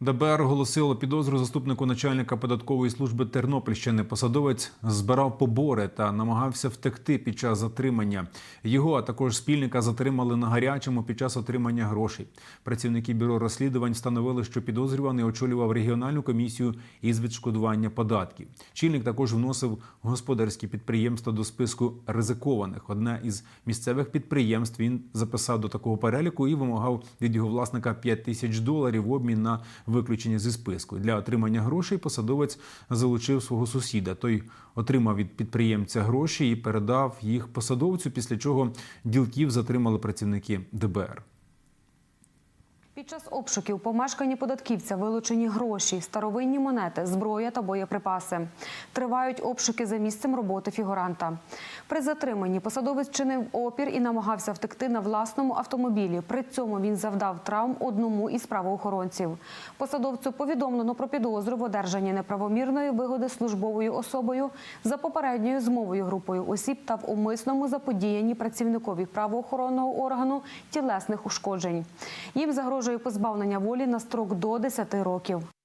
ДБР оголосило підозру заступнику начальника податкової служби Тернопільщини. Посадовець збирав побори та намагався втекти під час затримання. Його, а також спільника затримали на гарячому під час отримання грошей. Працівники бюро розслідувань встановили, що підозрюваний очолював регіональну комісію із відшкодування податків. Чільник також вносив господарські підприємства до списку ризикованих. Одне із місцевих підприємств він записав до такого переліку і вимагав від його власника 5 тисяч доларів в обмін на виключення зі списку. Для отримання грошей посадовець залучив свого сусіда. Той отримав від підприємця гроші і передав їх посадовцю, після чого ділків затримали працівники ДБР. Під час обшуків помешканні податківця вилучені гроші, старовинні монети, зброя та боєприпаси. Тривають обшуки за місцем роботи фігуранта. При затриманні посадовець чинив опір і намагався втекти на власному автомобілі. При цьому він завдав травм одному із правоохоронців. Посадовцю повідомлено про підозру в одержанні неправомірної вигоди службовою особою за попередньою змовою групою осіб та в умисному заподіянні працівникові правоохоронного органу тілесних ушкоджень. Їм загрожує позбавлення волі на строк до 10 років.